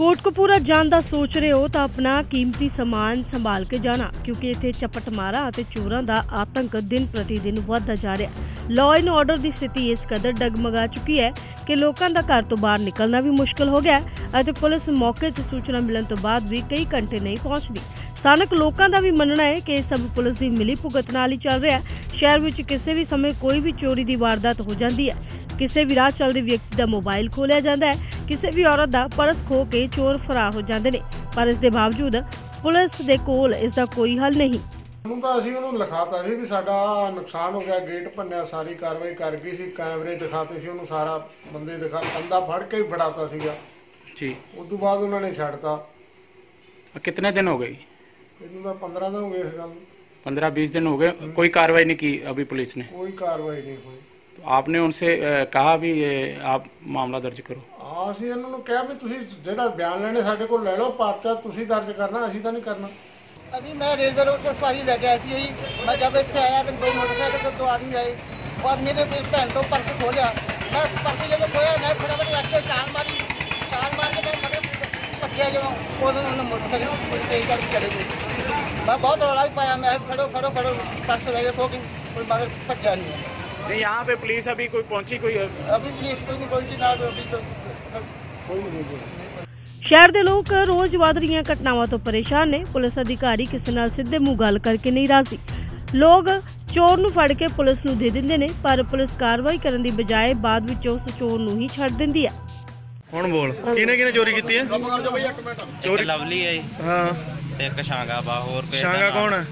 ਕੋਟਕਪੂਰਾ ਜਾਣ ਦਾ ਸੋਚ ਰਹੇ ਹੋ ਤਾਂ ਆਪਣਾ ਕੀਮਤੀ ਸਮਾਨ ਸੰਭਾਲ ਕੇ ਜਾਣਾ, ਕਿਉਂਕਿ ਇੱਥੇ ਚਪਟਮਾਰਾ ਅਤੇ ਚੋਰਾਂ ਦਾ ਆਤੰਕ ਦਿਨ ਪ੍ਰਤੀ ਦਿਨ ਵੱਧਦਾ ਜਾ ਰਿਹਾ। ਹੈ ਲਾਅ ਐਂਡ ਆਰਡਰ ਦੀ ਸਥਿਤੀ ਇਸ ਕਦਰ ਡਗਮਗਾ ਚੁੱਕੀ ਹੈ ਕਿ ਲੋਕਾਂ ਦਾ ਘਰ ਤੋਂ ਬਾਹਰ ਨਿਕਲਣਾ ਵੀ ਮੁਸ਼ਕਲ ਹੋ ਗਿਆ ਅਤੇ ਪੁਲਿਸ ਮੌਕੇ 'ਤੇ ਸੂਚਨਾ ਮਿਲਣ ਤੋਂ ਬਾਅਦ ਵੀ ਕਈ ਘੰਟੇ ਨਹੀਂ ਪਹੁੰਚਦੀ। ਸਥਾਨਕ ਲੋਕਾਂ ਦਾ ਵੀ ਮੰਨਣਾ ਹੈ ਕਿ ਇਹ ਸਭ ਪੁਲਿਸ ਦੀ ਮਿਲੀ ਭੁਗਤ ਨਾਲ ਹੀ ਚੱਲ ਰਿਹਾ ਹੈ। ਸ਼ਹਿਰ ਵਿੱਚ ਕਿਸੇ ਵੀ ਸਮੇਂ ਕੋਈ ਵੀ ਚੋਰੀ ਦੀ ਵਾਰਦਾਤ ਹੋ ਜਾਂਦੀ ਹੈ। ਕਿਸੇ ਵੀ ਰਾਹ ਚੱਲਦੇ ਵਿਅਕਤੀ ਦਾ ਮੋਬਾਈਲ ਖੋਲਿਆ ਜਾਂਦਾ ਹੈ। ਕਿਸੇ ਵੀ ਔਰਤ ਦਾ ਪਰਸ ਖੋ ਕੇ ਚੋਰ ਫਰਾਰ ਹੋ ਜਾਂਦੇ ਨੇ ਪਰ ਇਸ ਦੇ ਬਾਵਜੂਦ ਪੁਲਿਸ ਦੇ ਕੋਲ ਇਸ ਦਾ ਕੋਈ ਹੱਲ ਨਹੀਂ ਉਹਨੂੰ ਤਾਂ ਅਸੀਂ ਉਹਨੂੰ ਲਿਖਾਤਾ ਸੀ ਵੀ ਸਾਡਾ ਆਹ ਨੁਕਸਾਨ ਹੋ ਗਿਆ ਗੇਟ ਭੰਨਿਆ ਸਾਰੀ ਕਾਰਵਾਈ ਕਰ ਗਈ ਸੀ ਕੈਮਰੇ ਦਿਖਾਤੇ ਸੀ ਉਹਨੂੰ ਸਾਰਾ ਬੰਦੇ ਦਿਖਾ ਕੰਦਾ ਫੜ ਕੇ ਹੀ ਫੜਾਤਾ ਸੀਗਾ जी ਉਸ ਤੋਂ ਬਾਅਦ ਉਹਨਾਂ ਨੇ ਛੱਡਤਾ और कितने दिन हो गए ਇਹਨੂੰ ਤਾਂ 15 ਦਿਨ ਹੋ ਗਏ ਇਸ ਗੱਲ ਨੂੰ पंद्रह बीस दिन हो गए कोई कार्रवाई नहीं की अभी पुलिस ने ਕੋਈ ਕਾਰਵਾਈ ਨਹੀਂ ਹੋਈ तो आपने उनसे अ, कहा भी ये, आप मामला दर्ज करो ਆ ਅਸੀਂ ਇਹਨਾਂ ਨੂੰ ਕਿਹਾ ਵੀ ਤੁਸੀਂ ਜਿਹੜਾ ਬਿਆਨ ਲੈਣੇ ਸਾਡੇ ਕੋਲ ਲੈ ਲਓ ਪਰਚਾ ਤੁਸੀਂ ਦਰਜ ਕਰਨਾ ਅਸੀਂ ਤਾਂ ਨਹੀਂ ਕਰਨਾ अभी मैं रेलवे रोड पर सवारी लेके ऐसी ही मैं जब इतने आया तो दो मोटरसाइकिल से दो आदमी आए और मेरे भी भैन तो पर्स खोलिया मैं पर्स जब खोया मैं फटाफट रख चाल मारी चाल मार के मैं मगर भज्या जो उन्होंने उन्होंने मोटरसाइकिल पूरी तेज करके चले गए मैं बहुत रौला भी पाया मैं फड़ो फड़ो फड़ो पर्स लगे खो गई कोई मगर भज्या नहीं है नहीं यहाँ पे पुलिस अभी कोई पहुंची कोई अभी पुलिस कोई नहीं पहुंची ना अभी तो ਕੋਈ ਨਹੀਂ ਕੋਈ ਸ਼ਹਿਰ ਦੇ ਲੋਕ ਰੋਜ਼ ਵਧ ਰਹੀਆਂ ਘਟਨਾਵਾਂ ਤੋਂ ਪਰੇਸ਼ਾਨ ਨੇ ਪੁਲਿਸ ਅਧਿਕਾਰੀ ਕਿਸੇ ਨਾਲ ਸਿੱਧੇ ਮੂੰਹ ਗੱਲ ਕਰਕੇ ਨਹੀਂ ਰਾਜ਼ੀ ਲੋਕ ਚੋਰ ਨੂੰ ਫੜ ਕੇ ਪੁਲਿਸ ਨੂੰ ਦੇ ਦਿੰਦੇ ਨੇ ਪਰ ਪੁਲਿਸ ਕਾਰਵਾਈ ਕਰਨ ਦੀ ਬਜਾਏ ਬਾਅਦ ਵਿੱਚ ਉਸ ਚੋਰ ਨੂੰ ਹੀ ਛੱਡ ਦਿੰਦੀ ਹੈ ਹੁਣ ਬੋਲ ਕਿਹਨੇ ਕਿਹਨੇ ਚੋਰੀ ਕੀਤੀ ਹੈ ਇੱਕ ਲਵਲੀ ਹੈ ਜੀ, ਹਾਂ ਤੇ ਇੱਕ ਸ਼ਾਂਗਾ ਬਾ ਹੋਰ ਕੋਈ ਸ਼ਾਂਗਾ ਕੌਣ ਹੈ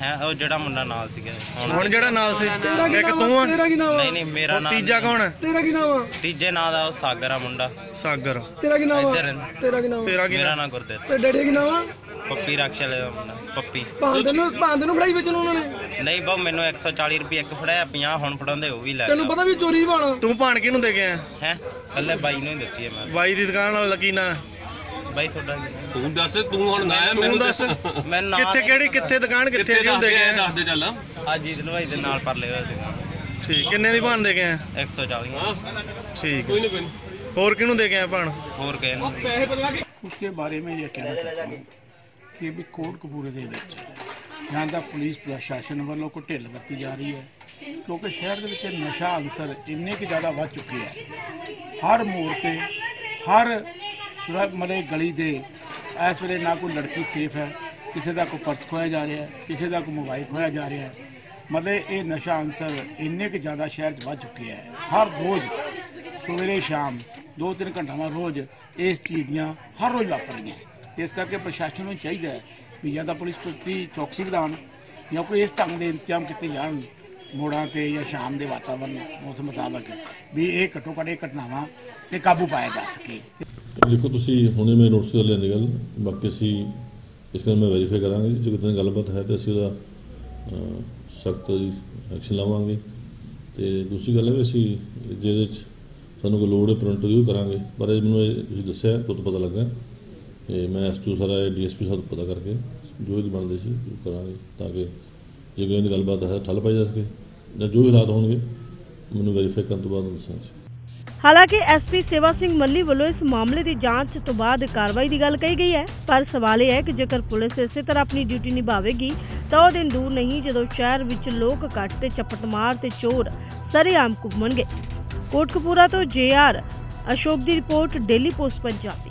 ਹੈ ਉਹ ਜਿਹੜਾ ਮੁੰਡਾ ਨਾਲ ਸੀਗਾ। ਹੁਣ ਹੁਣ ਜਿਹੜਾ ਨਾਲ ਸੀ? ਇੱਕ ਤੂੰ ਆ? ਨਹੀਂ ਨਹੀਂ ਮੇਰਾ ਨਾਮ ਤੀਜਾ ਕੌਣ ਹੈ? ਤੇਰਾ ਕੀ ਨਾਮ ਆ? ਤੀਜੇ ਨਾਂ ਦਾ ਉਹ ਸਾਗਰ ਆ ਮੁੰਡਾ। ਸਾਗਰ। ਤੇਰਾ ਕੀ ਨਾਮ ਆ? ਇੱਧਰ ਤੇਰਾ ਕੀ ਨਾਮ ਆ? ਤੇਰਾ ਕੀ ਮੇਰਾ ਨਾਮ? ਨਾਂ ਗੁਰਦੇਵ ਤੇ ਡੈਡੀ ਦਾ ਕੀ ਨਾਮ ਆ? ਪੱਪੀ ਰਕਸ਼ਾ ਦਾ ਮੁੰਡਾ ਪੱਪੀ। ਭਾਂਦੇ ਨੂੰ ਭਾਂਦੇ ਨੂੰ ਫੜਾਈ ਵਿੱਚ ਨੂੰ ਉਹਨਾਂ ਨੇ? ਨਹੀਂ ਬਹੁ ਮੈਨੂੰ 140 ਰੁਪਏ ਇੱਕ ਫੜਾਇਆ 50 ਹੁਣ ਫੜਾਉਂਦੇ ਉਹ ਵੀ ਲੈ ਤੈਨੂੰ ਪਤਾ ਵੀ ਚੋਰੀ ਬਾਣਾ ਤੂੰ ਭਾਣ ਕਿਹਨੂੰ ਦੇ ਗਿਆ ਹੈ? ਕੱਲੇ ਬਾਈ ਨੂੰ ਹੀ ਦਿੱਤੀ ਹੈ ਮੈਂ। ਬਾਈ ਦੀ ਦੁਕਾਨ ਨਾਲ ਲੱਗੀ ਨਾ ਬਾਈ ਤੁਹਾਡਾ ਕੀ? ਤੂੰ ਦੱਸ ਤੂੰ ਹੁਣ ਨਾ ਤੂੰ ਦੱਸ ਮੈਂ ਨਾਂ ਕਿੱਥੇ ਕਿਹੜੀ ਕਿੱਥੇ ਦੁਕਾਨ ਕਿੱਥੇ ਕਿੱਥੇ ਜਿਹਨੂੰ ਦੱਸ ਦੇ ਦੇ ਗਿਆ ਦੱਸ ਦੇ ਚੱਲ ਆ ਜੀਤ ਲਵਾਈ ਦੇ ਨਾਲ ਪਰ ਲਿਆ ਸੀਗਾ ਠੀਕ ਕਿੰਨੇ ਦੀ ਭਾਣ ਦੇ ਗਿਆ 140 ਹਾਂ ਠੀਕ ਕੋਈ ਨਹੀਂ ਕੋਈ ਨੀ। ਹੋਰ ਕਿਹਨੂੰ ਦੇ ਗਿਆ ਭਾਣ ਹੋਰ ਕਿਸੇ ਨੂੰ ਪੈਸੇ ਬਦਲਾ ਕੇ उसके बारे में ये कहना चाहता हूँ ਕਿ ਵੀ ਕੋਟਕਪੂਰੇ ਦੇ ਵਿੱਚ ਜਾਂ ਤਾਂ ਪੁਲਿਸ ਪ੍ਰਸ਼ਾਸਨ ਵੱਲੋਂ ਕੋਈ ਢਿੱਲ ਵਰਤੀ ਜਾ ਰਹੀ ਹੈ ਕਿਉਂਕਿ ਸ਼ਹਿਰ ਦੇ ਵਿੱਚ ਨਸ਼ਾ ਅਨਸਰ ਇੰਨੇ ਕਿ ਜ਼ਿਆਦਾ ਵੱਧ ਚੁੱਕੇ ਹੈ ਹਰ ਮੋੜ ਤੇ ਹਰ ਸੁਰਾ ਮਲੇ ਗਲੀ ਦੇ। ਇਸ ਵੇਲੇ ਨਾ ਕੋਈ ਲੜਕੀ ਸੇਫ ਹੈ, ਕਿਸੇ ਦਾ ਕੋਈ ਪਰਸ ਖੋਇਆ ਜਾ ਰਿਹਾ ਕਿਸੇ ਦਾ ਕੋਈ ਮੋਬਾਈਲ ਖੋਇਆ ਜਾ ਰਿਹਾ ਮਤਲਬ ਇਹ ਨਸ਼ਾ ਅਨਸਰ ਇੰਨੇ ਕਿ ਜ਼ਿਆਦਾ ਸ਼ਹਿਰ 'ਚ ਵੱਧ ਚੁੱਕੇ ਹੈ। ਹਰ ਰੋਜ਼ ਸਵੇਰੇ ਸ਼ਾਮ ਦੋ ਤਿੰਨ ਘੰਟਾਵਾਂ ਰੋਜ਼ ਇਸ ਚੀਜ਼ ਦੀਆਂ ਹਰ ਰੋਜ਼ ਵਾਪਰਦੀਆਂ ਇਸ ਕਰਕੇ ਪ੍ਰਸ਼ਾਸਨ ਨੂੰ ਚਾਹੀਦਾ ਹੈ ਵੀ ਜਾਂ ਤਾਂ ਪੁਲਿਸ ਪ੍ਰਤੀ ਚੌਕਸੀ ਵਧਾਉਣ ਜਾਂ ਕੋਈ ਇਸ ਢੰਗ ਦੇ ਇੰਤਜ਼ਾਮ ਕੀਤੇ ਜਾਣ। ਮੋੜਾਂ ਤੇ ਜਾਂ ਸ਼ਾਮ ਦੇ ਵਾਤਾਵਰਨ ਉਸ ਮੁਤਾਬਕ ਵੀ ਇਹ ਘੱਟੋ ਘੱਟ ਇਹ ਘਟਨਾਵਾਂ ਤੇ ਕਾਬੂ ਪਾਇਆ ਜਾ ਸਕੇ। ਦੇਖੋ, ਤੁਸੀਂ ਹੁਣੇ ਮੈਂ ਨੋਟਿਸ ਕਰ ਲੈਂਦੇ ਗੱਲ ਬਾਕੀ ਅਸੀਂ ਇਸ ਗੱਲ ਮੈਂ ਵੈਰੀਫਾਈ ਕਰਾਂਗੇ, ਜੇ ਕਿਤੇ ਗੱਲਬਾਤ ਹੈ ਤਾਂ ਅਸੀਂ ਉਹਦਾ ਸਖਤ ਐਕਸ਼ਨ ਲਵਾਂਗੇ। ਤੇ ਦੂਸਰੀ ਗੱਲ ਹੈ ਵੀ ਅਸੀਂ ਜਿਹਦੇ ਚ ਸਾਨੂੰ ਕੋਈ ਲੋੜ ਹੈ ਪ੍ਰਿੰਟ ਦੀ ਉਹ ਕਰਾਂਗੇ। ਪਰ ਇਹ ਮੈਨੂੰ ਇਹ ਤੁਸੀਂ ਦੱਸਿਆ ਤੁਹਾਨੂੰ ਪਤਾ ਲੱਗਾ। ਤੇ ਮੈਂ ਇਸ ਤੋਂ ਸਾਰਾ ਡੀਐਸਪੀ ਸਾਹਿਬ ਪਤਾ ਕਰਕੇ ਜੋ ਵੀ ਬਣਦੇ ਸੀ ਉਹ ਕਰਾਂਗੇ, ਤਾਂ ਕਿ ਜੇ ਕੋਈ ਗੱਲਬਾਤ ਹੈ, ਠੱਲ ਪਾਈ ਜਾ ਸਕੇ। ਜਾਂ ਜੋ ਹਾਲਾਤ ਹੋਣਗੇ, ਮੈਨੂੰ ਵੈਰੀਫਾਈ ਕਰਨ ਤੋਂ ਬਾਅਦ ਦੱਸਾਂਗੇ। ਹਾਲਾਂਕਿ ਐਸਪੀ ਸੇਵਾ ਸਿੰਘ ਮੱਲੀ ਵੱਲੋਂ ਇਸ ਮਾਮਲੇ ਦੀ ਜਾਂਚ ਤੋਂ ਬਾਅਦ ਕਾਰਵਾਈ ਦੀ ਗੱਲ ਕਹੀ ਗਈ ਹੈ, ਪਰ ਸਵਾਲ ਇਹ ਹੈ ਕਿ ਜੇਕਰ ਪੁਲਿਸ ਇਸੇ ਤਰ੍ਹਾਂ ਆਪਣੀ ਡਿਊਟੀ ਨਿਭਾਵੇਗੀ, ਤਾਂ ਉਹ ਦਿਨ ਦੂਰ ਨਹੀਂ ਜਦੋਂ ਸ਼ਹਿਰ ਵਿੱਚ ਲੋਕ ਕੱਟ ਤੇ ਚਪਟਮਾਰ ਤੇ ਚੋਰ ਸਰੇਆਮ ਘੁੰਮਣਗੇ। ਕੋਟਕਪੂਰਾ ਤੋਂ ਜੇਆਰ ਅਸ਼ੋਕ ਦੀ ਰਿਪੋਰਟ, ਡੇਲੀ ਪੋਸਟ, ਪੰਜਾਬੀ।